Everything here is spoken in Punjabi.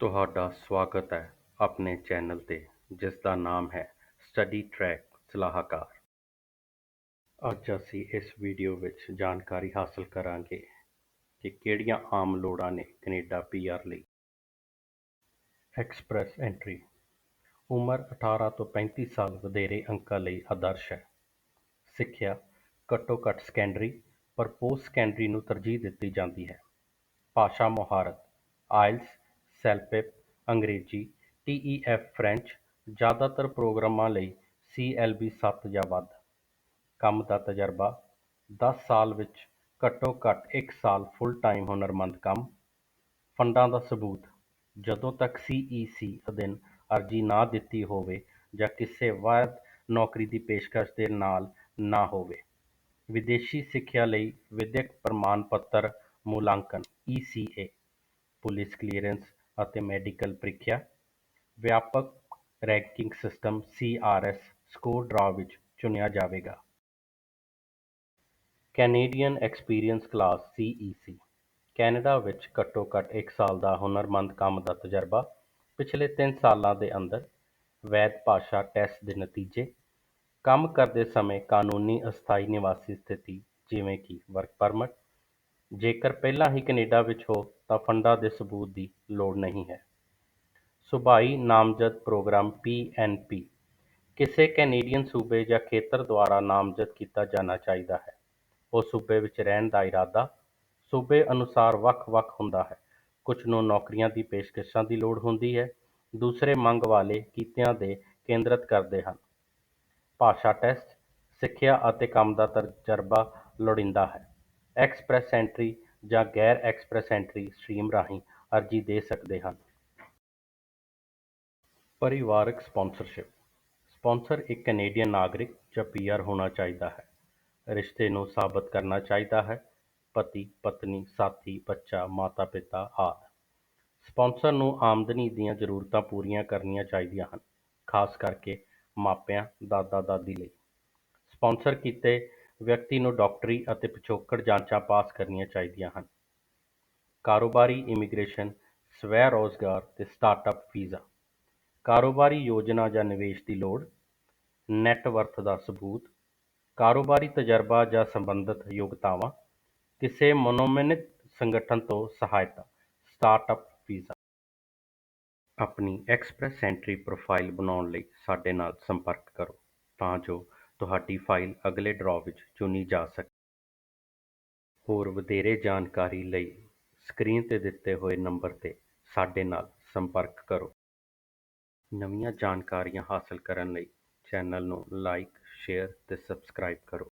ਤੁਹਾਡਾ ਸਵਾਗਤ ਹੈ ਆਪਣੇ ਚੈਨਲ ਤੇ ਜਿਸ ਦਾ ਨਾਮ ਹੈ ਸਟੱਡੀ ਟਰੈਕ ਸਲਾਹਕਾਰ। ਅੱਜ ਅਸੀਂ ਇਸ ਵੀਡੀਓ ਵਿੱਚ ਜਾਣਕਾਰੀ ਹਾਸਲ ਕਰਾਂਗੇ ਕਿ ਕਿਹੜੀਆਂ ਆਮ ਲੋੜਾਂ ਨੇ ਕੈਨੇਡਾ ਪੀਆਰ ਲਈ। ਐਕਸਪ੍ਰੈਸ ਐਂਟਰੀ ਉਮਰ 18 ਤੋਂ 35 ਸਾਲ ਵਧੇਰੇ ਅੰਕਾਂ ਲਈ ਆਦਰਸ਼ ਹੈ। ਸਿੱਖਿਆ ਘੱਟੋ ਘੱਟ ਸੈਕੰਡਰੀ ਪਰ ਪੋਸਟ ਸੈਕੰਡਰੀ ਨੂੰ ਤਰਜੀਹ ਦਿੱਤੀ ਜਾਂਦੀ ਹੈ। ਭਾਸ਼ਾ ਮੁਹਾਰਤ ਆਇਲਸ ਸੈਲਪਿਪ, ਅੰਗਰੇਜ਼ੀ ਟੀਈਐਫ ਫ੍ਰੈਂਚ, ਜ਼ਿਆਦਾਤਰ ਪ੍ਰੋਗਰਾਮਾਂ ਲਈ ਸੀਐਲਬੀ ਸੱਤ ਜਾਂ ਵੱਧ। ਕੰਮ ਦਾ ਤਜਰਬਾ, ਦਸ ਸਾਲ ਵਿੱਚ ਘੱਟੋ ਘੱਟ ਇੱਕ ਸਾਲ ਫੁੱਲ ਟਾਈਮ ਹੁਨਰਮੰਦ ਕੰਮ। ਫੰਡਾਂ ਦਾ ਸਬੂਤ, ਜਦੋਂ ਤੱਕ ਸੀਈਸੀ ਅਧੀਨ ਅਰਜ਼ੀ ਨਾ ਦਿੱਤੀ ਹੋਵੇ ਜਾਂ ਕਿਸੇ ਵਾਅਦ ਨੌਕਰੀ ਦੀ ਪੇਸ਼ਕਸ਼ ਦੇ ਨਾਲ ਨਾ ਹੋਵੇ। ਵਿਦੇਸ਼ੀ ਸਿੱਖਿਆ ਲਈ ਵਿਦਿਅਕ ਪ੍ਰਮਾਣ ਪੱਤਰ ਮੁਲਾਂਕਣ ਈਸੀਏ ਪੁਲਿਸ ਕਲੀਅਰੈਂਸ ਅਤੇ ਮੈਡੀਕਲ ਪ੍ਰੀਖਿਆ। ਵਿਆਪਕ ranking system CRS score draw ਵਿੱਚ ਚੁਣਿਆ ਜਾਵੇਗਾ। Canadian experience class CEC Canada ਵਿੱਚ ਘੱਟੋ ਘੱਟ 1 ਸਾਲ ਦਾ ਹੁਨਰਮੰਦ ਕੰਮ ਦਾ ਤਜਰਬਾ ਪਿਛਲੇ 3 ਸਾਲਾਂ ਦੇ ਅੰਦਰ ਵੈਧ ਭਾਸ਼ਾ ਟੈਸਟ ਦੇ ਨਤੀਜੇ, ਕੰਮ ਕਰਦੇ ਸਮੇਂ ਕਾਨੂੰਨੀ ਅਸਥਾਈ ਨਿਵਾਸੀ ਸਥਿਤੀ ਜਿਵੇਂ ਕਿ ਵਰਕ ਪਰਮਿਟ ਜੇਕਰ ਪਹਿਲਾਂ ਹੀ ਕੈਨੇਡਾ ਵਿੱਚ ਹੋ, ਤਾਂ ਫੰਡਾਂ ਦੇ ਸਬੂਤ ਦੀ ਲੋੜ ਨਹੀਂ ਹੈ। ਸੂਬਾਈ ਨਾਮਜ਼ਦ ਪ੍ਰੋਗਰਾਮ ਪੀਐਨਪੀ ਕਿਸੇ ਕੈਨੇਡੀਅਨ ਸੂਬੇ ਜਾਂ ਖੇਤਰ ਦੁਆਰਾ ਨਾਮਜ਼ਦ ਕੀਤਾ ਜਾਣਾ ਚਾਹੀਦਾ ਹੈ। ਉਹ ਸੂਬੇ ਵਿੱਚ ਰਹਿਣ ਦਾ ਇਰਾਦਾ ਸੂਬੇ ਅਨੁਸਾਰ ਵੱਖ-ਵੱਖ ਹੁੰਦਾ ਹੈ। ਕੁਝ ਨੂੰ ਨੌਕਰੀਆਂ ਦੀ ਪੇਸ਼ਕਸ਼ਾਂ ਦੀ ਲੋੜ ਹੁੰਦੀ ਹੈ, ਦੂਸਰੇ ਮੰਗ ਵਾਲੇ ਕਿੱਤਿਆਂ ਦੇ ਕੇਂਦਰਿਤ ਕਰਦੇ ਹਨ। ਭਾਸ਼ਾ ਟੈਸਟ, ਸਿੱਖਿਆ ਅਤੇ ਕੰਮ ਦਾ ਤਜਰਬਾ ਲੋੜੀਂਦਾ ਹੈ। ਐਕਸਪ੍ਰੈਸ ਐਂਟਰੀ ਜਾਂ ਗੈਰ ਐਕਸਪ੍ਰੈਸ ਐਂਟਰੀ ਸਟ੍ਰੀਮ ਰਾਹੀਂ ਅਰਜ਼ੀ ਦੇ ਸਕਦੇ ਹਨ। ਪਰਿਵਾਰਕ ਸਪਾਂਸਰਸ਼ਿਪ। ਸਪਾਂਸਰ ਇੱਕ ਕੈਨੇਡੀਅਨ ਨਾਗਰਿਕ ਜਾਂ ਪੀਆਰ ਹੋਣਾ ਚਾਹੀਦਾ ਹੈ। ਰਿਸ਼ਤੇ ਨੂੰ ਸਾਬਤ ਕਰਨਾ ਚਾਹੀਦਾ ਹੈ। ਪਤੀ, ਪਤਨੀ, ਸਾਥੀ, ਬੱਚਾ ਮਾਤਾ ਪਿਤਾ ਆਦਿ। ਸਪਾਂਸਰ ਨੂੰ ਆਮਦਨੀ ਦੀਆਂ ਜ਼ਰੂਰਤਾਂ ਪੂਰੀਆਂ ਕਰਨੀਆਂ ਚਾਹੀਦੀਆਂ ਹਨ, ਖਾਸ ਕਰਕੇ ਮਾਪਿਆਂ ਦਾਦਾ ਦਾਦੀ ਲਈ। ਸਪਾਂਸਰ ਕੀਤੇ ਵਿਅਕਤੀ ਨੂੰ ਡਾਕਟਰੀ ਅਤੇ ਪਿਛੋਕੜ ਜਾਂਚਾਂ ਪਾਸ ਕਰਨੀਆਂ ਚਾਹੀਦੀਆਂ ਹਨ। ਕਾਰੋਬਾਰੀ ਇਮੀਗ੍ਰੇਸ਼ਨ, ਸਵੈ ਰੋਜ਼ਗਾਰ ਤੇ ਸਟਾਰਟਅਪ ਵੀਜ਼ਾ। ਕਾਰੋਬਾਰੀ ਯੋਜਨਾ ਜਾਂ ਨਿਵੇਸ਼ ਦੀ ਲੋੜ, ਨੈੱਟ ਵਰਥ ਦਾ ਸਬੂਤ, ਕਾਰੋਬਾਰੀ ਤਜਰਬਾ ਜਾਂ ਸੰਬੰਧਿਤ ਯੋਗਤਾਵਾਂ ਕਿਸੇ ਮਨੋਮਨਿਤ ਸੰਗਠਨ ਤੋਂ ਸਹਾਇਤਾ, ਸਟਾਰਟਅਪ ਵੀਜ਼ਾ। ਆਪਣੀ ਐਕਸਪ੍ਰੈਸ ਐਂਟਰੀ ਪ੍ਰੋਫਾਈਲ ਬਣਾਉਣ ਲਈ ਸਾਡੇ ਨਾਲ ਸੰਪਰਕ ਕਰੋ, ਤਾਂ ਜੋ ਤੁਹਾਡੀ ਫਾਈਲ ਅਗਲੇ ਡਰਾਅ ਵਿੱਚ ਚੁਣੀ ਜਾ ਸਕੇ ਹੋਰ ਵਧੇਰੇ ਜਾਣਕਾਰੀ ਲਈ ਸਕਰੀਨ ਤੇ ਦਿੱਤੇ ਹੋਏ ਨੰਬਰ ਤੇ ਸਾਡੇ ਨਾਲ ਸੰਪਰਕ ਕਰੋ। ਨਵੀਆਂ ਜਾਣਕਾਰੀਆਂ ਹਾਸਲ ਕਰਨ ਲਈ ਚੈਨਲ ਨੂੰ ਲਾਈਕ, ਸ਼ੇਅਰ ਅਤੇ ਸਬਸਕ੍ਰਾਈਬ ਕਰੋ।